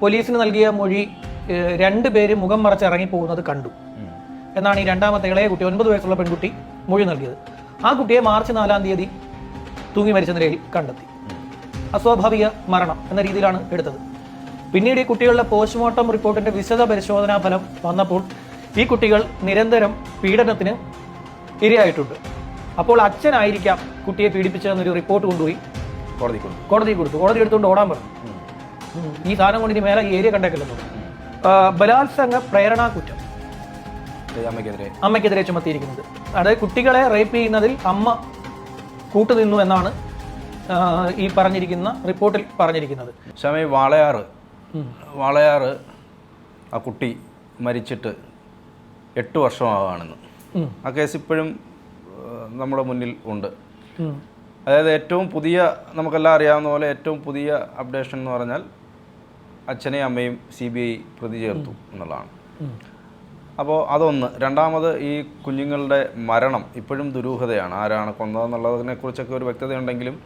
പോലീസിന് നൽകിയ മൊഴി രണ്ടു രണ്ട് പേര് മുഖം മറച്ച് ഇറങ്ങി പോകുന്നത് കണ്ടു. എന്നാണ് ഈ രണ്ടാമത്തെ ഇളയ കുട്ടി ഒൻപത് വയസ്സുള്ള പെൺകുട്ടി മൊഴി നൽകിയത്. ആ കുട്ടിയെ മാർച്ച് നാലാം തീയതി തൂങ്ങി മരിച്ച നിലയിൽ കണ്ടെത്തി. അസ്വാഭാവിക മരണം എന്ന രീതിയിലാണ് എടുത്തത്. പിന്നീട് ഈ കുട്ടികളുടെ പോസ്റ്റ്മോർട്ടം റിപ്പോർട്ടിന്റെ വിശദ പരിശോധനാ ഫലം വന്നപ്പോൾ ഈ കുട്ടികൾ നിരന്തരം പീഡനത്തിന് ഇരയായിട്ടുണ്ട്. അപ്പോൾ അച്ഛനായിരിക്കാം കുട്ടിയെ പീഡിപ്പിച്ചതെന്നൊരു റിപ്പോർട്ട് കൊണ്ടുപോയി കോടതി കൊടുത്തു. കോടതി എടുത്തുകൊണ്ട് ഓടാൻ പറഞ്ഞു. ഈ സാധനം കൊണ്ട് ഇനി മേലെ ഈ ഏരിയ കണ്ടേക്കില്ലെന്നു ബലാത്സംഗ പ്രേരണാ കുറ്റം. അമ്മയ്ക്കെതിരെ. ചുമത്തിയിരിക്കുന്നത്. അതായത് കുട്ടികളെ റേപ്പ് ചെയ്യുന്നതിൽ അമ്മ കൂട്ടുനിന്നു എന്നാണ് ഈ പറഞ്ഞിരിക്കുന്ന റിപ്പോർട്ടിൽ പറഞ്ഞിരിക്കുന്നത്. ശ്യാമ വാളയാറ്. വാളയാറ് ആ കുട്ടി മരിച്ചിട്ട് എട്ട് വർഷമാവുകയാണെന്ന് ഉം. ആ കേസ് ഇപ്പോഴും നമ്മുടെ മുന്നിൽ ഉണ്ട്. അതായത് ഏറ്റവും പുതിയ നമുക്കെല്ലാം അറിയാവുന്ന പോലെ ഏറ്റവും പുതിയ അപ്ഡേഷൻ എന്ന് പറഞ്ഞാൽ അച്ഛനെയും അമ്മയും സി ബി ഐ പ്രതി ചേർത്തു എന്നുള്ളതാണ്. അപ്പോൾ അതൊന്ന്. രണ്ടാമത് ഈ കുഞ്ഞുങ്ങളുടെ മരണം ഇപ്പോഴും ദുരൂഹതയാണ്. ആരാണ് കൊന്നതെന്നുള്ളതിനെ കുറിച്ചൊക്കെ ഒരു വ്യക്തതയുണ്ടെങ്കിലും.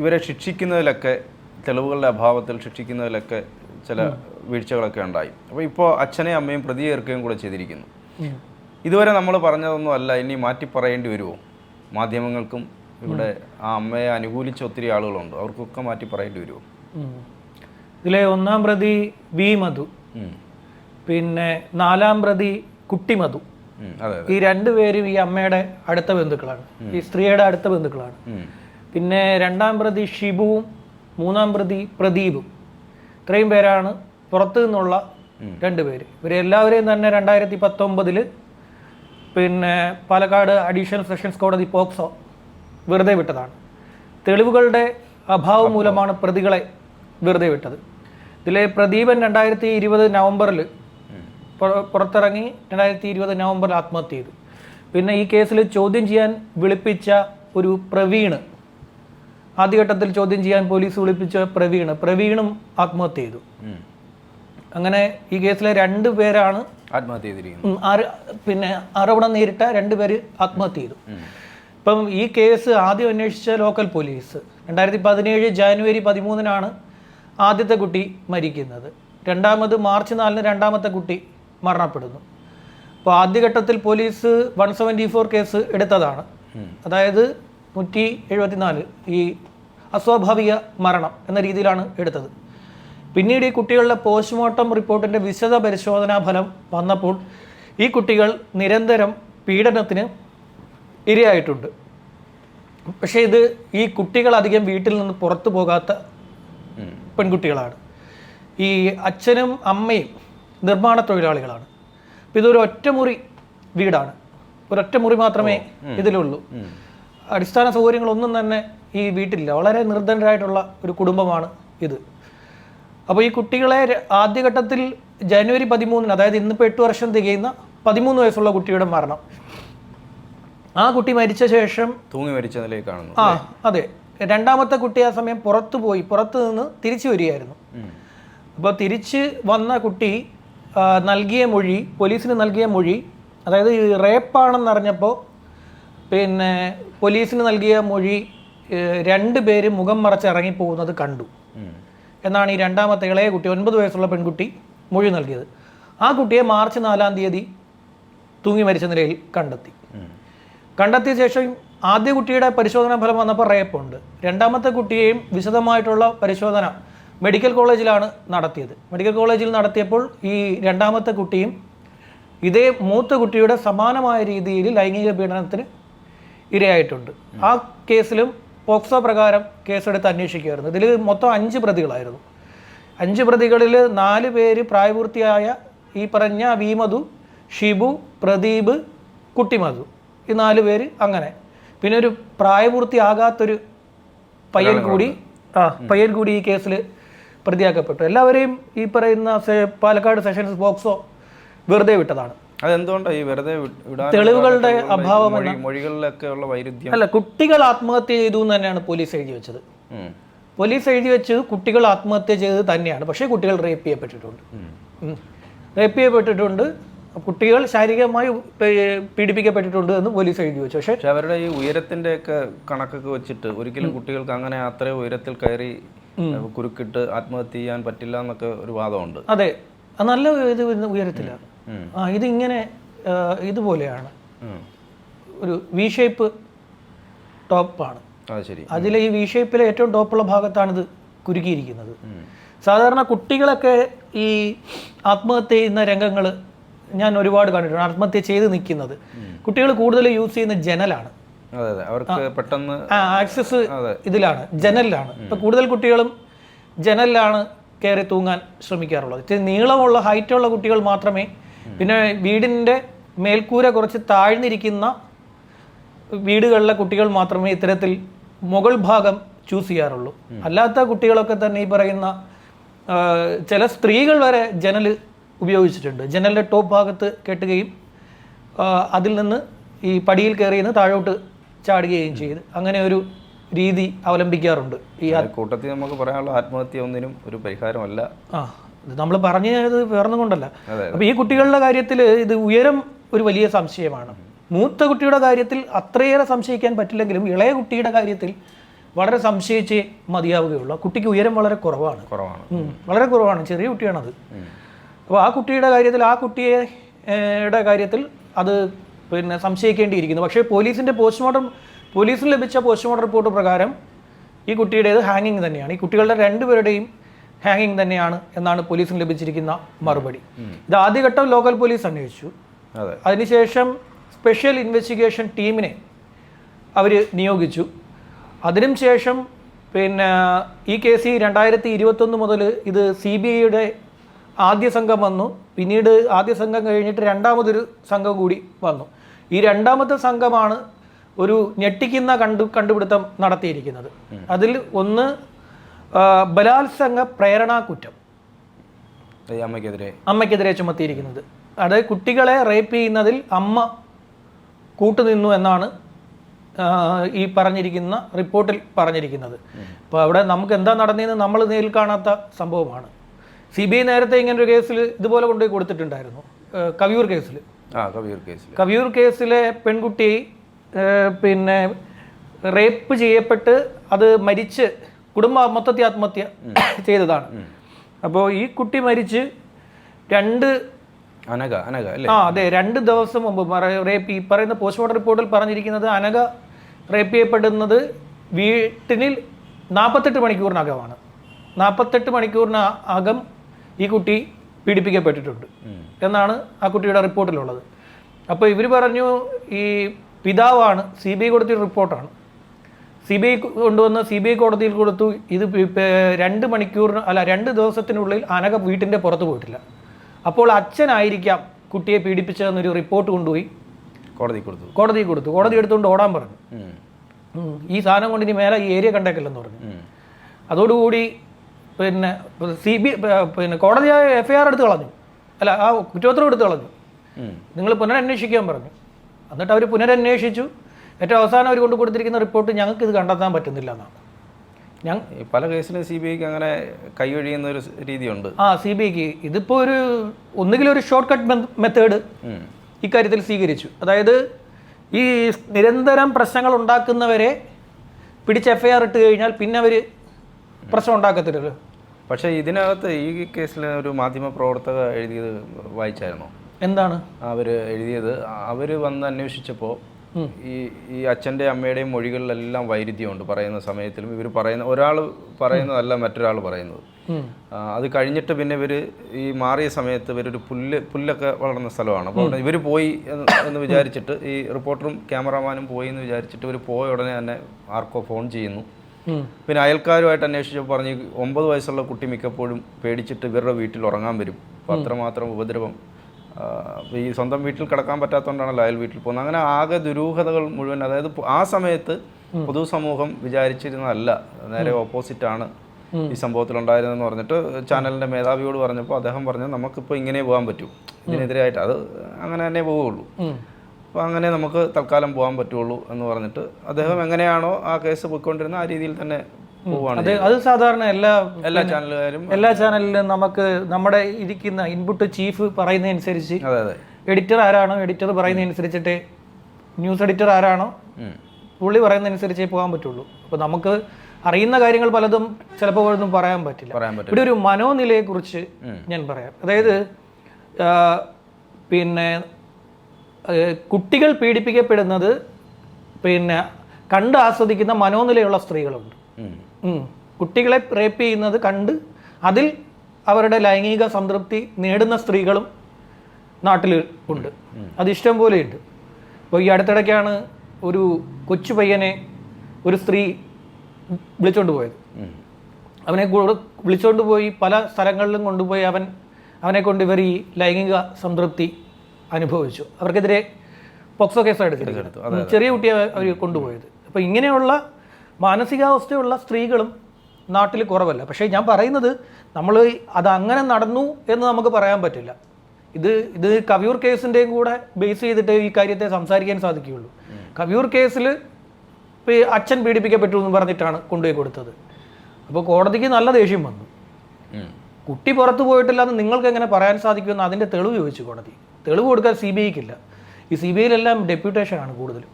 ഇവരെ ശിക്ഷിക്കുന്നതിലൊക്കെ തെളിവുകളുടെ അഭാവത്തിൽ ശിക്ഷിക്കുന്നതിലൊക്കെ ചില വീഴ്ചകളൊക്കെ ഉണ്ടായി. അപ്പോൾ ഇപ്പോൾ അച്ഛനെയും അമ്മയും പ്രതി ചേർക്കുകയും കൂടെ ചെയ്തിരിക്കുന്നു. ഇതുവരെ നമ്മൾ പറഞ്ഞതൊന്നും അല്ല. ഇനി മാറ്റി പറയേണ്ടി വരുമോ? മാധ്യമങ്ങൾക്കും ഇവിടെ ആ അമ്മയെ അനുകൂലിച്ച ഒത്തിരി ആളുകളുണ്ട്. അവർക്കൊക്കെ മാറ്റി പറയേണ്ടി വരുമോ. ഇതിലെ ഒന്നാം പ്രതി വി മധു. പിന്നെ നാലാം പ്രതി കുട്ടി മധു. ഈ രണ്ടുപേരും ഈ അമ്മയുടെ അടുത്ത ബന്ധുക്കളാണ്. ഈ സ്ത്രീയുടെ അടുത്ത ബന്ധുക്കളാണ്. പിന്നെ രണ്ടാം പ്രതി ഷിബുവും മൂന്നാം പ്രതി പ്രദീപും. ഇത്രയും പേരാണ് പുറത്തു നിന്നുള്ള രണ്ടുപേര് ഇവരെല്ലാവരെയും തന്നെ രണ്ടായിരത്തി പത്തൊമ്പതിൽ പിന്നെ പാലക്കാട് അഡീഷണൽ സെഷൻസ് കോടതി പോക്സോ വെറുതെ വിട്ടതാണ്. തെളിവുകളുടെ അഭാവം. മൂലമാണ് പ്രതികളെ വെറുതെ വിട്ടത്. ഇതിലെ പ്രദീപൻ രണ്ടായിരത്തി ഇരുപത് നവംബറിൽ പുറത്തിറങ്ങി രണ്ടായിരത്തി ഇരുപത് നവംബറിൽ ആത്മഹത്യ ചെയ്തു. പിന്നെ ഈ കേസിൽ ചോദ്യം ചെയ്യാൻ വിളിപ്പിച്ച ഒരു പ്രവീണ് ആദ്യഘട്ടത്തിൽ ചോദ്യം ചെയ്യാൻ പോലീസ് വിളിപ്പിച്ച പ്രവീണ് പ്രവീണും ആത്മഹത്യ ചെയ്തു. അങ്ങനെ ഈ കേസിലെ രണ്ടു പേരാണ് ആത്മഹത്യ ചെയ്തിരിക്കുന്നത്. പിന്നെ ആരോപണം നേരിട്ട രണ്ടുപേര് ആത്മഹത്യ ചെയ്തു. ഇപ്പം ഈ കേസ് ആദ്യം അന്വേഷിച്ച ലോക്കൽ പോലീസ് രണ്ടായിരത്തി പതിനേഴ് ജാനുവരി പതിമൂന്നിനാണ് ആദ്യത്തെ കുട്ടി മരിക്കുന്നത്. രണ്ടാമത് മാർച്ച് നാലിന് രണ്ടാമത്തെ കുട്ടി മരണപ്പെടുന്നു. അപ്പോൾ ആദ്യഘട്ടത്തിൽ police one seventy four case എടുത്തതാണ്. അതായത് നൂറ്റി എഴുപത്തിനാല് ഈ അസ്വാഭാവിക മരണം എന്ന രീതിയിലാണ് എടുത്തത്. പിന്നീട് ഈ കുട്ടികളുടെ പോസ്റ്റ്മോർട്ടം റിപ്പോർട്ടിന്റെ വിശദ പരിശോധനാ ഫലം വന്നപ്പോൾ ഈ കുട്ടികൾ നിരന്തരം പീഡനത്തിന് ഇരയായിട്ടുണ്ട്. പക്ഷേ ഇത് ഈ കുട്ടികൾ അധികം വീട്ടിൽ നിന്ന് പുറത്തു പോകാത്ത. പെൺകുട്ടികളാണ്. ഈ അച്ഛനും അമ്മയും നിർമ്മാണ തൊഴിലാളികളാണ്. അപ്പം ഇതൊരു ഒറ്റമുറി വീടാണ്. ഒരൊറ്റ മുറി മാത്രമേ ഇതിലുള്ളൂ. അടിസ്ഥാന സൗകര്യങ്ങളൊന്നും തന്നെ ഈ വീട്ടിലില്ല. വളരെ നിർദ്ധനരായിട്ടുള്ള ഒരു കുടുംബമാണ് ഇത്. അപ്പോൾ ഈ കുട്ടികളെ ആദ്യഘട്ടത്തിൽ ജനുവരി പതിമൂന്നിന് അതായത് ഇന്നിപ്പോൾ എട്ട് വർഷം തികയുന്ന പതിമൂന്ന് വയസ്സുള്ള കുട്ടിയുടെ മരണം. ആ കുട്ടി മരിച്ച ശേഷം തൂങ്ങി മരിച്ച നിലയിൽ കാണുന്നു ആ അതെ. രണ്ടാമത്തെ കുട്ടി ആ സമയം പുറത്തു പോയി പുറത്തു നിന്ന് തിരിച്ചു വരികയായിരുന്നു. അപ്പോൾ തിരിച്ച് വന്ന കുട്ടി നൽകിയ മൊഴി പോലീസിന് നൽകിയ മൊഴി അതായത് ഈ റേപ്പാണെന്നറിഞ്ഞപ്പോൾ പിന്നെ പോലീസിന് നൽകിയ മൊഴി രണ്ട് പേര് മുഖം മറച്ച് ഇറങ്ങിപ്പോകുന്നത് കണ്ടു. എന്നാണ് ഈ രണ്ടാമത്തെ ഇളയ കുട്ടി ഒൻപത് വയസ്സുള്ള പെൺകുട്ടി മൊഴി നൽകിയത്. ആ കുട്ടിയെ മാർച്ച് നാലാം തീയതി തൂങ്ങി മരിച്ച നിലയിൽ കണ്ടെത്തി. കണ്ടെത്തിയ ശേഷം ആദ്യ കുട്ടിയുടെ പരിശോധനാ ഫലം വന്നപ്പോൾ റേപ്പുണ്ട് രണ്ടാമത്തെ കുട്ടിയെയും വിശദമായിട്ടുള്ള പരിശോധന മെഡിക്കൽ കോളേജിലാണ് നടത്തിയത്. മെഡിക്കൽ കോളേജിൽ നടത്തിയപ്പോൾ ഈ രണ്ടാമത്തെ കുട്ടിയും ഇതേ മൂത്ത കുട്ടിയുടെ സമാനമായ രീതിയിൽ ലൈംഗിക പീഡനത്തിന് ഇരയായിട്ടുണ്ട്. ആ കേസിലും പോക്സോ പ്രകാരം കേസെടുത്ത് അന്വേഷിക്കുകയായിരുന്നു. ഇതിൽ മൊത്തം അഞ്ച് പ്രതികളായിരുന്നു. അഞ്ച് പ്രതികളിൽ നാല് പേര് പ്രായപൂർത്തിയായ ഈ പറഞ്ഞ വിമധു ഷിബു പ്രദീപ് കുട്ടിമധു ഈ നാല് പേര് അങ്ങനെ. പിന്നെ ഒരു പ്രായപൂർത്തിയാകാത്തൊരു പയ്യൻ കൂടി ആ പയ്യൻ കൂടി ഈ കേസിൽ പ്രതിയാക്കപ്പെട്ടു. എല്ലാവരെയും ഈ പറയുന്ന പാലക്കാട് സെഷൻസ് ബോക്സോ വെറുതെ വിട്ടതാണ്. അതെന്തുകൊണ്ടാണ് ഈ വെറുതെ തെളിവുകളുടെ അഭാവം മൊഴി മൊഴികളിലൊക്കെ ഉള്ള വൈരുദ്ധ്യം? അല്ല കുട്ടികൾ ആത്മഹത്യ ചെയ്തു എന്ന് തന്നെയാണ് പോലീസ് എഴുതി വെച്ചത്. പോലീസ് എഴുതി വെച്ച് കുട്ടികൾ ആത്മഹത്യ ചെയ്തത് തന്നെയാണ്. പക്ഷേ കുട്ടികൾ റേപ്പ് ചെയ്യപ്പെട്ടിട്ടുണ്ട്. റേപ്പ് ചെയ്യപ്പെട്ടിട്ടുണ്ട്. കുട്ടികൾ ശാരീരികമായി പീഡിപ്പിക്കപ്പെട്ടിട്ടുണ്ട് എന്ന് പോലീസ് എഴുതി വെച്ചു. പക്ഷേ അവരുടെ ഈ ഉയരത്തിന്റെ ഒക്കെ കണക്കൊക്കെ വെച്ചിട്ട് ഒരിക്കലും കുട്ടികൾക്ക് അങ്ങനെ അത്രയും ഉയരത്തിൽ കയറി കുരുക്കിട്ട് ആത്മഹത്യ ചെയ്യാൻ പറ്റില്ല എന്നൊക്കെ ഒരു വാദമുണ്ട്. അതെ. നല്ല ഇത് ഉയരത്തിലാണ്. ആ ഇതിങ്ങനെ ഇതുപോലെയാണ്. ഒരു വി ഷേപ്പ് ടോപ്പാണ് അതിലെ ഈ വി ഷേപ്പിലെ ഏറ്റവും ടോപ്പുള്ള ഭാഗത്താണിത് കുരുക്കിയിരിക്കുന്നത്. സാധാരണ കുട്ടികളൊക്കെ ഈ ആത്മഹത്യ ചെയ്യുന്ന രംഗങ്ങൾ ഞാൻ ഒരുപാട് കണ്ടിട്ടുണ്ട്. ആത്മഹത്യ ചെയ്ത് നിൽക്കുന്നത്. കുട്ടികൾ കൂടുതൽ യൂസ് ചെയ്യുന്ന ജനലാണ്. അവർക്ക് പെട്ടെന്ന് ആക്സസ്. ഇതിലാണ്. ജനലിലാണ്. ഇപ്പൊ കൂടുതൽ കുട്ടികളും ജനലിലാണ് കയറി തൂങ്ങാൻ ശ്രമിക്കാറുള്ളത്. ഇച്ചിരി നീളമുള്ള ഹൈറ്റുള്ള കുട്ടികൾ മാത്രമേ പിന്നെ വീടിന്റെ മേൽക്കൂര കുറച്ച് താഴ്ന്നിരിക്കുന്ന വീടുകളിലെ കുട്ടികൾ മാത്രമേ ഇത്തരത്തിൽ മുകൾ ഭാഗം ചൂസ് ചെയ്യാറുള്ളൂ. അല്ലാത്ത കുട്ടികളൊക്കെ തന്നെ ഈ പറയുന്ന ചില സ്ത്രീകൾ വരെ ജനൽ ഉപയോഗിച്ചിട്ടുണ്ട്. ജനലിന്റെ ടോപ്പ് ഭാഗത്ത് കെട്ടുകയും അതിൽ നിന്ന് ഈ പടിയിൽ കയറി നിന്ന് താഴോട്ട് ചാടുകയും ചെയ്ത് അങ്ങനെ ഒരു രീതി അവലംബിക്കാറുണ്ട്. ഈ കൂട്ടത്തിൽ നമുക്ക് പറയാനുള്ള ആത്മഹത്യ ഒന്നിനും ഒരു പരിഹാരമല്ല. ആ നമ്മൾ പറഞ്ഞത് വേറൊന്നും കൊണ്ടല്ല. അപ്പോൾ ഈ കുട്ടികളുടെ കാര്യത്തിൽ ഇത് ഉയരം ഒരു വലിയ സംശയമാണ്. മൂത്ത കുട്ടിയുടെ കാര്യത്തിൽ അത്രയേറെ സംശയിക്കാൻ പറ്റില്ലെങ്കിലും ഇളയ കുട്ടിയുടെ കാര്യത്തിൽ വളരെ സംശയിച്ചേ മതിയാവുകയുള്ളൂ. കുട്ടിക്ക് ഉയരം വളരെ കുറവാണ്. കുറവാണ്. വളരെ കുറവാണ്. ചെറിയ കുട്ടിയാണത്. അപ്പോൾ ആ കുട്ടിയുടെ കാര്യത്തിൽ ആ കുട്ടിയെ യുടെ കാര്യത്തിൽ അത് പിന്നെ സംശയിക്കേണ്ടിയിരിക്കുന്നു. പക്ഷേ പോലീസിന്റെ പോസ്റ്റ്മോർട്ടം പോലീസിന് ലഭിച്ച പോസ്റ്റ്മോർട്ടം റിപ്പോർട്ട് പ്രകാരം ഈ കുട്ടിയുടേത് ഹാങ്ങിങ് തന്നെയാണ്. ഈ കുട്ടികളുടെ രണ്ടുപേരുടെയും ഹാങ്ങിങ് തന്നെയാണ് എന്നാണ് പോലീസിന് ലഭിച്ചിരിക്കുന്ന മറുപടി. ഇത് ആദ്യഘട്ടം ലോക്കൽ പോലീസ് അന്വേഷിച്ചു. അതെ. അതിനുശേഷം സ്പെഷ്യൽ ഇൻവെസ്റ്റിഗേഷൻ ടീമിനെ അവർ നിയോഗിച്ചു. അതിനും ശേഷം പിന്നെ ഈ കേസ് രണ്ടായിരത്തി ഇരുപത്തൊന്ന് മുതൽ ഇത് സി ബി ഐയുടെ ആദ്യ സംഘം വന്നു. പിന്നീട് ആദ്യ സംഘം കഴിഞ്ഞിട്ട് രണ്ടാമതൊരു സംഘം കൂടി വന്നു. ഈ രണ്ടാമത്തെ സംഘമാണ് ഒരു ഞെട്ടിക്കുന്ന കണ്ടു കണ്ടുപിടുത്തം നടത്തിയിരിക്കുന്നത്. അതിൽ ഒന്ന് ബലാത്സംഗ പ്രേരണാ കുറ്റം. അമ്മയ്ക്കെതിരെ. അമ്മയ്ക്കെതിരെ ചുമത്തിയിരിക്കുന്നത്. അതായത് കുട്ടികളെ റേപ്പ് ചെയ്യുന്നതിൽ അമ്മ കൂട്ടുനിന്നു എന്നാണ് ഈ പറഞ്ഞിരിക്കുന്ന റിപ്പോർട്ടിൽ പറഞ്ഞിരിക്കുന്നത്. അപ്പോൾ അവിടെ നമുക്ക് എന്താ നടന്നതെന്ന് നമ്മൾ നേരിൽ കാണാത്ത സംഭവമാണ്. സി ബി ഐ നേരത്തെ ഇങ്ങനൊരു കേസിൽ ഇതുപോലെ കൊണ്ടുപോയി കൊടുത്തിട്ടുണ്ടായിരുന്നു. കവിയൂർ കേസിൽ. കവിയൂർ കേസിലെ പെൺകുട്ടി പിന്നെ റേപ്പ് ചെയ്യപ്പെട്ട് അത് മരിച്ച് കുടുംബ മൊത്തത്തിൽ ആത്മഹത്യ ചെയ്തതാണ്. അപ്പോൾ ഈ കുട്ടി മരിച്ച് രണ്ട് അനഘ അനഘ അല്ലേ? ആ അതെ രണ്ട് ദിവസം മുമ്പ് റേപ്പ് ഈ പറയുന്ന പോസ്റ്റ്മോർട്ടം റിപ്പോർട്ടിൽ പറഞ്ഞിരിക്കുന്നത് അനഘ റേപ്പ് ചെയ്യപ്പെടുന്നത് വീട്ടിനിൽ നാൽപ്പത്തെട്ട് മണിക്കൂറിനകമാണ്. നാൽപ്പത്തെട്ട് മണിക്കൂറിന് അകം ഈ കുട്ടി പീഡിപ്പിക്കപ്പെട്ടിട്ടുണ്ട് എന്നാണ് ആ കുട്ടിയുടെ റിപ്പോർട്ടിലുള്ളത്. അപ്പോൾ ഇവർ പറഞ്ഞു ഈ പിതാവാണ് സി ബി ഐ കൊടുത്തൊരു റിപ്പോർട്ടാണ്. സി ബി ഐ കൊണ്ടുവന്ന് സി ബി ഐ കോടതിയിൽ കൊടുത്തു ഇത് രണ്ട് മണിക്കൂറിന് അല്ല രണ്ട് ദിവസത്തിനുള്ളിൽ അനഘ വീട്ടിന്റെ പുറത്ത് പോയിട്ടില്ല. അപ്പോൾ അച്ഛനായിരിക്കാം കുട്ടിയെ പീഡിപ്പിച്ചതെന്നൊരു റിപ്പോർട്ട് കൊണ്ടുപോയി. കോടതി കൊടുത്തു. കോടതി കൊടുത്തു. കോടതി എടുത്തുകൊണ്ട് ഓടാൻ പറഞ്ഞു. ഈ സാധനം കൊണ്ട് ഇനി മേലെ ഈ ഏരിയ കണ്ടേക്കില്ലെന്ന് പറഞ്ഞു. അതോടുകൂടി പിന്നെ സി ബി പിന്നെ കോടതി ആ എഫ് ഐ ആർ എടുത്ത് കളഞ്ഞു. അല്ല ആ കുറ്റപത്രം എടുത്ത് കളഞ്ഞു. നിങ്ങൾ പുനരന്വേഷിക്കാൻ പറഞ്ഞു. എന്നിട്ട് അവർ പുനരന്വേഷിച്ചു. ഏറ്റവും അവസാനം അവർ കൊണ്ടു കൊടുത്തിരിക്കുന്ന റിപ്പോർട്ട് ഞങ്ങൾക്ക് ഇത് കണ്ടെത്താൻ പറ്റുന്നില്ല എന്നാണ്. ഞങ്ങൾ പല കേസിലും സി ബി ഐക്ക് അങ്ങനെ കൈയൊഴിയുന്ന ഒരു രീതിയുണ്ട്. ആ സി ബി ഐക്ക് ഇതിപ്പോൾ ഒരു ഒന്നുകിൽ ഒരു ഷോർട്ട് കട്ട് മെത്തേഡ്. ഇക്കാര്യത്തിൽ സ്വീകരിച്ചു. അതായത് ഈ നിരന്തരം പ്രശ്നങ്ങൾ ഉണ്ടാക്കുന്നവരെ പിടിച്ച് എഫ് ഐ ആർ ഇട്ട് കഴിഞ്ഞാൽ പിന്നെ അവർ പ്രശ്നം ഉണ്ടാക്കത്തില്ലല്ലോ. പക്ഷേ ഇതിനകത്ത് ഈ കേസിൽ ഒരു മാധ്യമ പ്രവർത്തക എഴുതിയത് വായിച്ചായിരുന്നു? എന്താണ്? അവർ എഴുതിയത് അവർ വന്ന് അന്വേഷിച്ചപ്പോൾ ഈ ഈ അച്ഛന്റെ അമ്മയുടെയും മൊഴികളിലെല്ലാം വൈരുദ്ധ്യമുണ്ട്. പറയുന്ന സമയത്തിലും ഇവർ പറയുന്ന ഒരാൾ പറയുന്നതല്ല മറ്റൊരാൾ പറയുന്നത്. അത് കഴിഞ്ഞിട്ട് പിന്നെ ഇവർ ഈ മാറിയ സമയത്ത് ഇവരൊരു പുല്ല് പുല്ലൊക്കെ വളർന്ന സ്ഥലമാണ്. അപ്പോൾ ഇവർ പോയി എന്ന് വിചാരിച്ചിട്ട് ഈ റിപ്പോർട്ടറും ക്യാമറാമാനും പോയി എന്ന് വിചാരിച്ചിട്ട് ഇവർ പോയ ഉടനെ തന്നെ ആർക്കോ ഫോൺ ചെയ്യുന്നു. പിന്നെ അയൽക്കാരുമായിട്ട് അന്വേഷിച്ചപ്പോൾ പറഞ്ഞ് ഒമ്പത് വയസ്സുള്ള കുട്ടി മിക്കപ്പോഴും പേടിച്ചിട്ട് ഇവരുടെ വീട്ടിൽ ഉറങ്ങാൻ വരും. അപ്പോൾ അത്രമാത്രം ഉപദ്രവം. ഈ സ്വന്തം വീട്ടിൽ കിടക്കാൻ പറ്റാത്തതുകൊണ്ടാണല്ലോ അയൽ വീട്ടിൽ പോകുന്നത്. അങ്ങനെ ആകെ ദുരൂഹതകൾ മുഴുവൻ അതായത് ആ സമയത്ത് പൊതുസമൂഹം വിചാരിച്ചിരുന്നതല്ല നേരെ ഓപ്പോസിറ്റ് ആണ് ഈ സംഭവത്തിൽ ഉണ്ടായിരുന്നെന്ന് പറഞ്ഞിട്ട് ചാനലിന്റെ മേധാവിയോട് പറഞ്ഞപ്പോൾ അദ്ദേഹം പറഞ്ഞു നമുക്കിപ്പോൾ ഇങ്ങനെ പോകാൻ പറ്റൂ. ഇതിനെതിരായിട്ട് അത് അങ്ങനെ തന്നെ പോവുള്ളൂ. അപ്പോൾ അങ്ങനെ നമുക്ക് തൽക്കാലം പോകാൻ പറ്റുള്ളൂ എന്ന് പറഞ്ഞിട്ട് അദ്ദേഹം എങ്ങനെയാണോ ആ കേസ് പോയിക്കൊണ്ടിരുന്ന ആ രീതിയിൽ തന്നെ അത് അത് സാധാരണ എല്ലാ എല്ലാ ചാനലുകാരും എല്ലാ ചാനലിലും നമുക്ക് നമ്മുടെ ഇരിക്കുന്ന ഇൻപുട്ട് ചീഫ് പറയുന്നതനുസരിച്ച് എഡിറ്റർ ആരാണോ എഡിറ്റർ പറയുന്നതനുസരിച്ചിട്ട് ന്യൂസ് എഡിറ്റർ ആരാണോ. പുള്ളി പറയുന്നതനുസരിച്ചേ പോകാൻ പറ്റുള്ളൂ. അപ്പോൾ നമുക്ക് അറിയുന്ന കാര്യങ്ങൾ പലതും ചിലപ്പോൾ ഒന്നും പറയാൻ പറ്റില്ല. ഇവിടെ ഒരു മനോനിലയെക്കുറിച്ച് ഞാൻ പറയാം. അതായത് പിന്നെ കുട്ടികൾ പീഡിപ്പിക്കപ്പെടുന്നത് പിന്നെ കണ്ട് ആസ്വദിക്കുന്ന മനോനിലയുള്ള സ്ത്രീകളുണ്ട്. കുട്ടികളെ റേപ്പ് ചെയ്യുന്നത് കണ്ട് അതിൽ അവരുടെ ലൈംഗിക സംതൃപ്തി നേടുന്ന സ്ത്രീകളും നാട്ടിൽ ഉണ്ട്. അത് ഇഷ്ടം പോലെയുണ്ട്. അപ്പോൾ ഈ അടുത്തിടയ്ക്കാണ് ഒരു കൊച്ചു പയ്യനെ ഒരു സ്ത്രീ വിളിച്ചോണ്ട് പോയത്. അവനെ വിളിച്ചോണ്ട് പോയി പല സ്ഥലങ്ങളിലും കൊണ്ടുപോയി അവൻ അവനെ കൊണ്ട് ഇവർ ഈ ലൈംഗിക സംതൃപ്തി അനുഭവിച്ചു. അവർക്കെതിരെ പോക്സോ കേസ് എടുത്തിരിക്കുന്നു ചെറിയ കുട്ടിയെ അവർ കൊണ്ടുപോയത്. അപ്പോൾ ഇങ്ങനെയുള്ള മാനസികാവസ്ഥയുള്ള സ്ത്രീകളും നാട്ടിൽ കുറവല്ല. പക്ഷേ ഞാൻ പറയുന്നത് നമ്മൾ അത് അങ്ങനെ നടന്നു എന്ന് നമുക്ക് പറയാൻ പറ്റില്ല. ഇത് ഇത് കവിയൂർ കേസിന്റെയും കൂടെ ബേസ് ചെയ്തിട്ട് ഈ കാര്യത്തെ സംസാരിക്കാൻ സാധിക്കുകയുള്ളൂ. കവിയൂർ കേസിൽ അച്ഛൻ പീഡിപ്പിക്കപ്പെട്ടു എന്ന് പറഞ്ഞിട്ടാണ് കൊണ്ടുപോയി കൊടുത്തത്. അപ്പോൾ കോടതിക്ക് നല്ല ദേഷ്യം വന്നു. കുട്ടി പുറത്തു പോയിട്ടില്ല എന്ന് നിങ്ങൾക്ക് എങ്ങനെ പറയാൻ സാധിക്കുമെന്ന് അതിന്റെ തെളിവ് ചോദിച്ചു കോടതി. തെളിവ് കൊടുക്കാൻ സി ബി ഐക്കില്ല ഈ സി ബി ഐയിലെല്ലാം ഡെപ്യൂട്ടേഷനാണ് കൂടുതലും.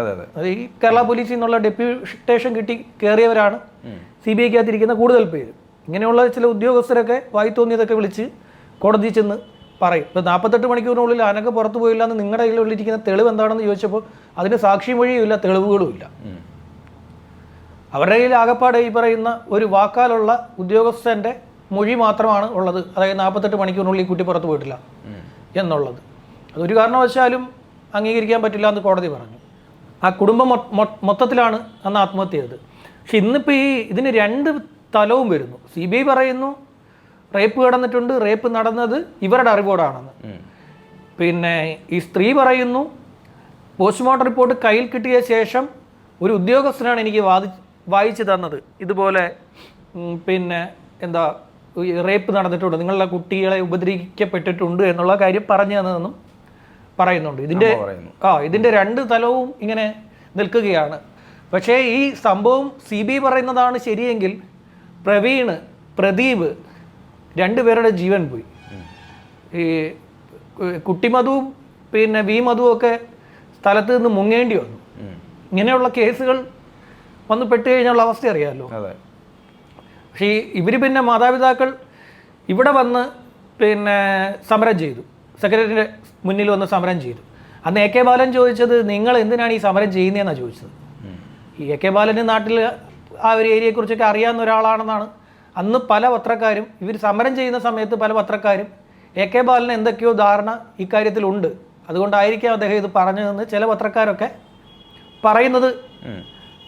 അതെ ഈ കേരള പോലീസിൽ നിന്നുള്ള ഡെപ്യൂട്ടേഷൻ കിട്ടി കയറിയവരാണ്. സി ബി ഐക്കകത്തിരിക്കുന്ന കൂടുതൽ പേര്. ഇങ്ങനെയുള്ള ചില ഉദ്യോഗസ്ഥരൊക്കെ വായി തോന്നിയതൊക്കെ വിളിച്ച് കോടതി ചെന്ന് പറയും. ഇപ്പോൾ നാൽപ്പത്തെട്ട് മണിക്കൂറിനുള്ളിൽ ആനക്ക് പുറത്തു പോയില്ല എന്ന് നിങ്ങളുടെ കയ്യിലുള്ളിരിക്കുന്ന തെളിവ് എന്താണെന്ന് ചോദിച്ചപ്പോൾ അതിന് സാക്ഷി മൊഴിയുമില്ല തെളിവുകളും ഇല്ല. അവരുടെ കയ്യിൽ ആകപ്പാടെ ഈ പറയുന്ന ഒരു വാക്കാലുള്ള ഉദ്യോഗസ്ഥന്റെ മൊഴി മാത്രമാണ് ഉള്ളത്. അതായത് നാൽപ്പത്തെട്ട് മണിക്കൂറിനുള്ളിൽ ഈ കുട്ടി പുറത്തു പോയിട്ടില്ല. എന്നുള്ളത്. അതൊരു കാരണവശാലും അംഗീകരിക്കാൻ പറ്റില്ല എന്ന് കോടതി പറഞ്ഞു. ആ കുടുംബം മൊത്തത്തിലാണ് അന്ന് ആത്മഹത്യ ചെയ്തത് പക്ഷെ ഇന്നിപ്പോൾ ഈ ഇതിന് രണ്ട് തലവും വരുന്നു. സി ബി ഐ പറയുന്നു റേപ്പ് കിടന്നിട്ടുണ്ട് റേപ്പ് നടന്നത് ഇവരുടെ അറിവോടാണെന്ന്. പിന്നെ ഈ സ്ത്രീ പറയുന്നു പോസ്റ്റ്മോർട്ടം റിപ്പോർട്ട് കയ്യിൽ കിട്ടിയ ശേഷം ഒരു ഉദ്യോഗസ്ഥനാണ് എനിക്ക് വാദി വായിച്ചു തന്നത്. ഇതുപോലെ പിന്നെ എന്താ റേപ്പ് നടന്നിട്ടുണ്ട്. നിങ്ങളുടെ കുട്ടികളെ ഉപദ്രവിക്കപ്പെട്ടിട്ടുണ്ട് എന്നുള്ള കാര്യം പറഞ്ഞു തന്നതെന്നും പറയുന്നുണ്ട്. ഇതിന്റെ ആ ഇതിന്റെ രണ്ട് തലവും ഇങ്ങനെ നിൽക്കുകയാണ്. പക്ഷേ ഈ സംഭവം സി ബി പറയുന്നതാണ് ശരിയെങ്കിൽ പ്രവീണ് പ്രദീപ് രണ്ടുപേരുടെ ജീവൻ പോയി. ഈ കുട്ടിമധുവും പിന്നെ വി മധുവും ഒക്കെ സ്ഥലത്ത് നിന്ന് മുങ്ങേണ്ടി വന്നു. ഇങ്ങനെയുള്ള കേസുകൾ വന്ന് പെട്ടുകഴിഞ്ഞുള്ള അവസ്ഥ അറിയാമല്ലോ പക്ഷേ ഇവർ പിന്നെ മാതാപിതാക്കൾ ഇവിടെ വന്ന് പിന്നെ സമരം ചെയ്തു. സെക്രട്ടറിയുടെ മുന്നിൽ വന്ന് സമരം ചെയ്തു. അന്ന് എ കെ ബാലൻ ചോദിച്ചത് നിങ്ങൾ എന്തിനാണ് ഈ സമരം ചെയ്യുന്നതെന്നാണ് ചോദിച്ചത്. ഈ എ കെ ബാലന് നാട്ടിൽ ആ ഒരു ഏരിയയെക്കുറിച്ചൊക്കെ അറിയാവുന്ന ഒരാളാണെന്നാണ്. അന്ന് പല പത്രക്കാരും ഇവർ സമരം ചെയ്യുന്ന സമയത്ത് പല പത്രക്കാരും എ കെ ബാലന് എന്തൊക്കെയോ ധാരണ ഇക്കാര്യത്തിലുണ്ട്. അതുകൊണ്ടായിരിക്കാം അദ്ദേഹം ഇത് പറഞ്ഞതെന്ന് ചില പത്രക്കാരൊക്കെ പറയുന്നത്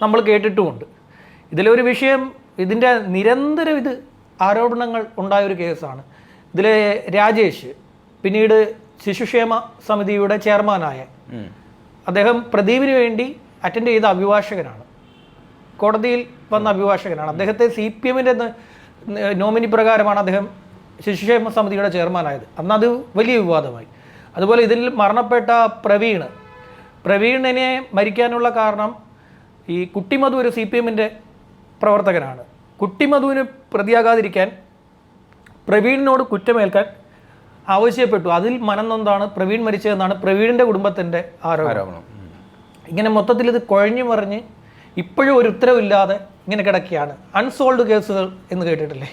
നമ്മൾ കേട്ടിട്ടുമുണ്ട്. ഇതിലൊരു വിഷയം ഇതിന്റെ നിരന്തരം ഇത് ആരോപണങ്ങൾ ഉണ്ടായ ഒരു കേസാണ്. ഇതിലെ രാജേഷ് പിന്നീട് ശിശുക്ഷേമ സമിതിയുടെ ചെയർമാനായ അദ്ദേഹം പ്രദീപിന് വേണ്ടി അറ്റൻഡ് ചെയ്ത അഭിഭാഷകനാണ്. കോടതിയിൽ വന്ന അഭിഭാഷകനാണ്. അദ്ദേഹത്തെ സി പി എമ്മിന്റെ നോമിനി പ്രകാരമാണ് അദ്ദേഹം ശിശുക്ഷേമ സമിതിയുടെ ചെയർമാനായത്. അന്ന് അത് വലിയ വിവാദമായി. അതുപോലെ ഇതിൽ മരണപ്പെട്ട പ്രവീൺ പ്രവീണിനെ മരിക്കാനുള്ള കാരണം ഈ കുട്ടിമധു ഒരു സി പി എമ്മിന്റെ പ്രവർത്തകനാണ്. കുട്ടിമധുവിന് പ്രതിയാകാതിരിക്കാൻ പ്രവീണിനോട് കുറ്റമേൽക്കാൻ ആവശ്യപ്പെട്ടു. അതിൽ മനന്നൊന്നാണ് പ്രവീൺ മരിച്ചതെന്നാണ് പ്രവീണിന്റെ കുടുംബത്തിന്റെ ആരോപണം. ഇങ്ങനെ മൊത്തത്തിൽ ഇത് കുഴഞ്ഞു മറിഞ്ഞ് ഇപ്പോഴും ഒരു ഉത്തരവില്ലാതെ ഇങ്ങനെ കിടക്കുകയാണ്. അൺസോൾഡ് കേസുകൾ എന്ന് കേട്ടിട്ടില്ലേ.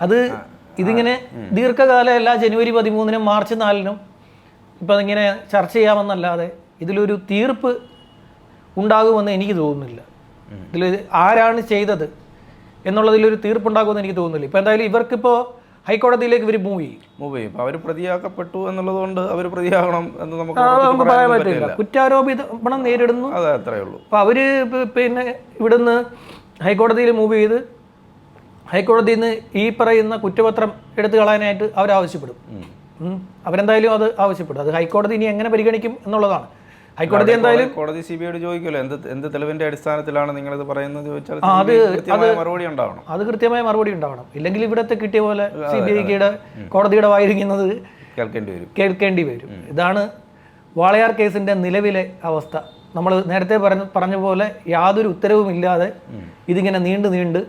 അത് ഇതിങ്ങനെ ദീർഘകാല എല്ലാ ജനുവരി പതിമൂന്നിനും മാർച്ച് നാലിനും ഇപ്പം അതിങ്ങനെ ചർച്ച ചെയ്യാമെന്നല്ലാതെ ഇതിലൊരു തീർപ്പ് ഉണ്ടാകുമെന്ന് എനിക്ക് തോന്നുന്നില്ല. ഇതിൽ ആരാണ് ചെയ്തത് എന്നുള്ളതിലൊരു തീർപ്പുണ്ടാകുമെന്ന് എനിക്ക് തോന്നുന്നില്ല. ഇപ്പോൾ എന്തായാലും ഇവർക്കിപ്പോൾ ഹൈക്കോടതിയിലേക്ക് ഇവർ മൂവ് ചെയ്യും. മൂവ് ചെയ്യും. അവർ പ്രതിയാക്കപ്പെട്ടു എന്നുള്ളത് കൊണ്ട് അവർ പ്രതിയാകണം എന്ന് നമുക്ക് പറയാൻ പറ്റില്ല. പറ്റില്ല. കുറ്റാരോപിതം നേരിടുന്നു. അതെ അത്രയേ ഉള്ളൂ. അപ്പോൾ അവർ പിന്നെ ഇവിടുന്ന് ഹൈക്കോടതിയിൽ മൂവ് ചെയ്ത് ഹൈക്കോടതിയിൽ നിന്ന് ഈ പറയുന്ന കുറ്റപത്രം എടുത്തു കളയാനായിട്ട് അവരാവശ്യപ്പെടും. അവരെന്തായാലും അത് ആവശ്യപ്പെടും. അത് ഹൈക്കോടതി ഇനി എങ്ങനെ പരിഗണിക്കും എന്നുള്ളതാണ്. ഹൈക്കോടതി എന്തായാലും കോടതി സി ബി ഐയോട് ചോദിക്കുമല്ലോ എന്ത് എന്ത് തെളിവിന്റെ അടിസ്ഥാനത്തിലാണ് നിങ്ങൾ ഇത് പറയുന്നത് ചോദിച്ചാൽ അത് മറുപടി ഉണ്ടാവണം. അത് കൃത്യമായ മറുപടി ഉണ്ടാവണം. ഇല്ലെങ്കിൽ ഇവിടത്തെ കിട്ടിയ പോലെ സി ബി ഐയുടെ കോടതിയുടെ വായിരിക്കുന്നത് കേൾക്കേണ്ടി വരും. കേൾക്കേണ്ടി വരും. ഇതാണ് വാളയാർ കേസിന്റെ നിലവിലെ അവസ്ഥ. നമ്മൾ നേരത്തെ പറഞ്ഞ പറഞ്ഞ പോലെ യാതൊരു ഉത്തരവുമില്ലാതെ ഇതിങ്ങനെ നീണ്ടു നീണ്ട്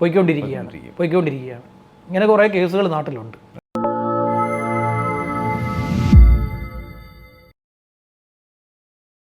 പോയിക്കൊണ്ടിരിക്കുകയാണ്. പോയിക്കൊണ്ടിരിക്കുകയാണ്. ഇങ്ങനെ കുറേ കേസുകൾ നാട്ടിലുണ്ട്.